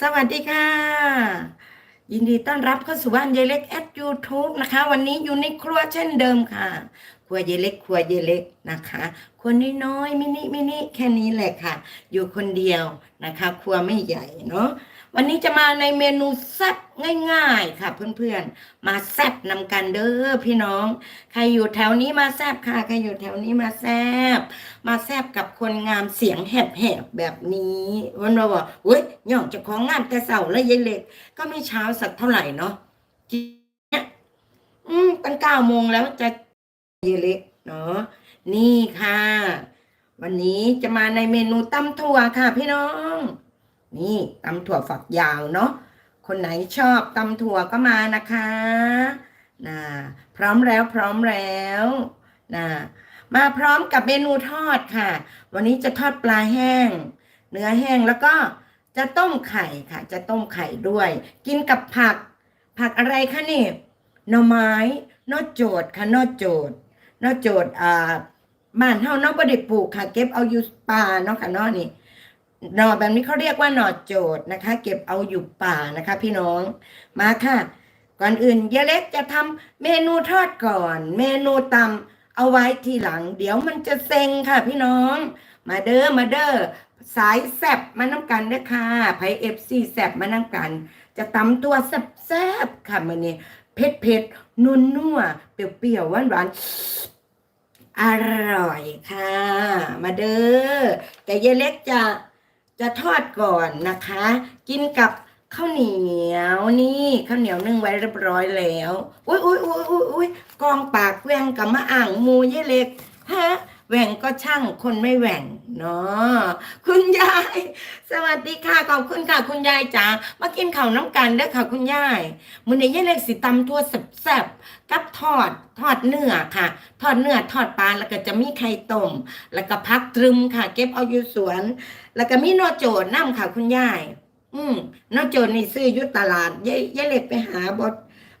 สวัสดีค่ะ ยินดีต้อนรับเข้าสู่บ้านยายเล็กแอดยูทูบนะคะ วันนี้อยู่ในครัวเช่นเดิมค่ะ ครัวยายเล็กครัวยายเล็กนะคะครัวน้อยๆมินิมินิแค่นี้แหละค่ะ อยู่คนเดียวนะคะ ครัวไม่ใหญ่เนาะ วันนี้จะมาในเมนูแซ่บง่าย ๆ ค่ะ เพื่อนๆ มาแซ่บนำกันเด้อพี่น้อง ใครอยู่แถวนี้มาแซ่บค่ะใครอยู่แถวนี้มาแซ่บมาแซ่บกับคนงามเสียงแหบๆแบบนี้วันเราบอกเฮ้ยย่องจะของงามแต่เสาแล้วยายเล็ก ก็ไม่เช้าสักเท่าไหร่เนาะเนี่ยอืมตั้งเก้าโมงแล้วจะยายเล็กเนาะนี่ค่ะ วันนี้จะมาในเมนูตำถั่วค่ะ พี่น้อง นี่ตำถั่วฝักยาวเนาะคนไหนชอบตำถั่วก็มานะคะนะพร้อมแล้วพร้อมแล้วนะมาพร้อมกับเมนูทอดค่ะ วันนี้จะทอดปลาแห้ง เนื้อแห้งแล้วก็จะต้มไข่ค่ะ จะต้มไข่ด้วย กินกับผัก ผักอะไรคะนี่หน่อไม้นอโจดค่ะนอโจดนอโจดอ่าบ้านเฮาเนาะบ่ได้ปลูกค่ะ เก็บเอาอยู่ป่าเนาะค่ะเนาะนี่ หน่อแบบนี้เขาเรียกว่าหน่อโจดนะคะ เก็บเอาอยู่ป่านะคะ พี่น้องมาค่ะ ก่อนอื่นยายเล็กจะทำเมนูทอดก่อน เมนูตำเอาไว้ทีหลัง เดี๋ยวมันจะเซ็งค่ะ พี่น้อง มาเด้อมาเด้อสายแซบมาน้ำกันเด้อค่ะไผเอฟซีแซบมาน้ำกัน จะตำตัวแซบแซบๆค่ะมันนี่เผ็ดเผ็ดนัวนัวๆเปรี้ยวเปรี้ยวหวานหวานอร่อยค่ะ มาเด้อแต่ยายเล็กจะ จะทอดก่อนนะคะ กินกับข้าวเหนียวนี่ข้าวเหนียวนึ่งไว้เรียบร้อยแล้วอุ้ยอุ้ยอุ้ยอุ้ยอุ้ยกองปากแหวงกับมะอ่างมูยายเล็กฮะแหว่งก็ช่างคนไม่แหว่ง เนาะคุณยาย สวัสดีค่ะขอบคุณค่ะ คุณยายจ๋ามากินข้าวน้ำกันเด้อค่ะ คุณยายมื้อนี้ยายเล็กสิตำทั่วแซ่บๆกับทอดทอดเนื้อค่ะ ทอดเนื้อทอดปลาแล้วก็จะมีไข่ต้มแล้วก็พักตรึมค่ะ เก็บเอาอยู่สวน แล้วก็มีโนโจดน้ำค่ะ คุณยายอืมนอโจรนี่ซื้ออยุตลาดยายยายเล็กไปหาบด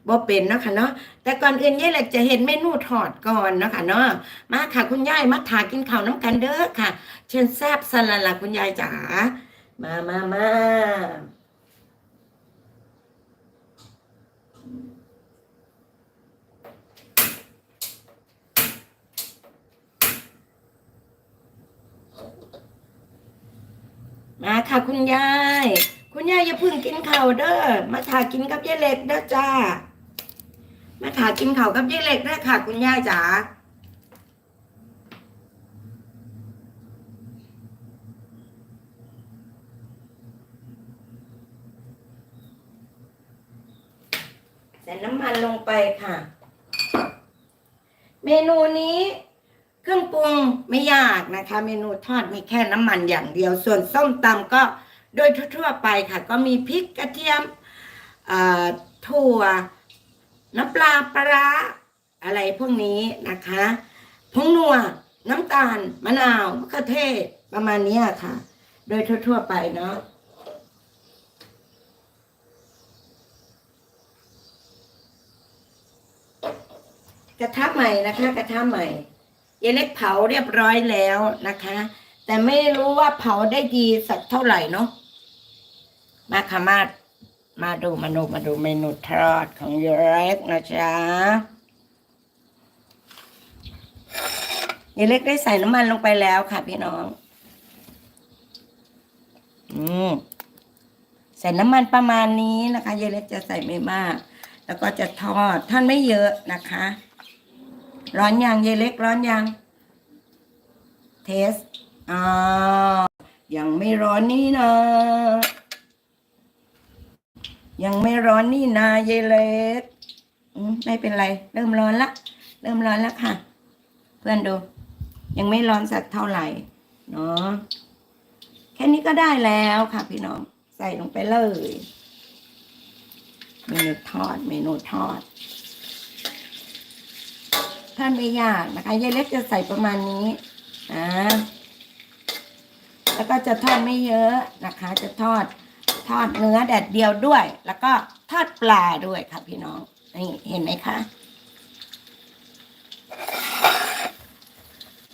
บ่เป็นเนาะค่ะเนาะแต่ก่อนอื่นยายเล็กจะเห็นเมนูทอดก่อนเนาะค่ะเนาะมาค่ะคุณยายมาถากินข้าวน้ำกันเด้อค่ะ เชิญแซบสลันละคุณยายจ๋ามามามามาค่ะคุณยาย คุณยายอย่าเพึ่งกินข้าวเด้อ มาถากินกับยายเล็กเด้อจ้า มาถากินข้ากับยายเล็กเด้ค่ะ คุณยายจ๋าใส่น้ำมันลงไปค่ะ เมนูนี้เครื่องปรุงไม่ยากนะคะ เมนูทอดมีแค่น้ำมันอย่างเดียว ส่วนส้มตำก็โดยทั่วๆไปค่ะ ก็มีพริกกระเทียมถั่ว น้ำปลาปลาร้าอะไรพวกนี้นะคะผงนัวน้ำตาล มะนาวมะเขือเทศประมาณนี้ค่ะ โดยทั่ว ๆ ไปเนาะกระทะใหม่นะคะ กระทะใหม่เยเล็กเผาเรียบร้อยแล้วนะคะ แต่ไม่รู้ว่าเผาได้ดีสักเท่าไหร่เนาะมาค่ะมา มาดูมาดูมาดูเมนูทอดของเยเล็กนะจ๊ะเยเล็กได้ใส่น้ำมันลงไปแล้วค่ะพี่น้อง อืมใส่น้ำมันประมาณนี้นะคะเยเล็กจะใส่ไม่มาก แล้วก็จะทอดท่านไม่เยอะนะคะ ร้อนยังเยเล็กร้อนยัง เทสอ่ายังไม่ร้อนนี่นะ ยังไม่ร้อนนี่นะเยเล็กไม่เป็นไร เริ่มร้อนละ เริ่มร้อนแล้วค่ะ เพื่อนดู ยังไม่ร้อนสักเท่าไหร่เนาะแค่นี้ก็ได้แล้วค่ะพี่น้อง ใส่ลงไปเลยเมนูทอดเมนูทอดท่านไม่ยากนะคะยายเล็กจะใส่ประมาณนี้นะแล้วก็จะทอดไม่เยอะนะคะ จะทอด ทอดเนื้อแดดเดียวด้วย แล้วก็ทอดปลาด้วยค่ะพี่น้องนี่เห็นไหมคะ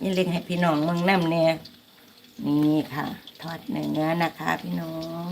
นี่เล็งให้พี่น้องมึงน้ำเนี่ยนี่ค่ะ ทอดเนื้อนะคะ พี่น้อง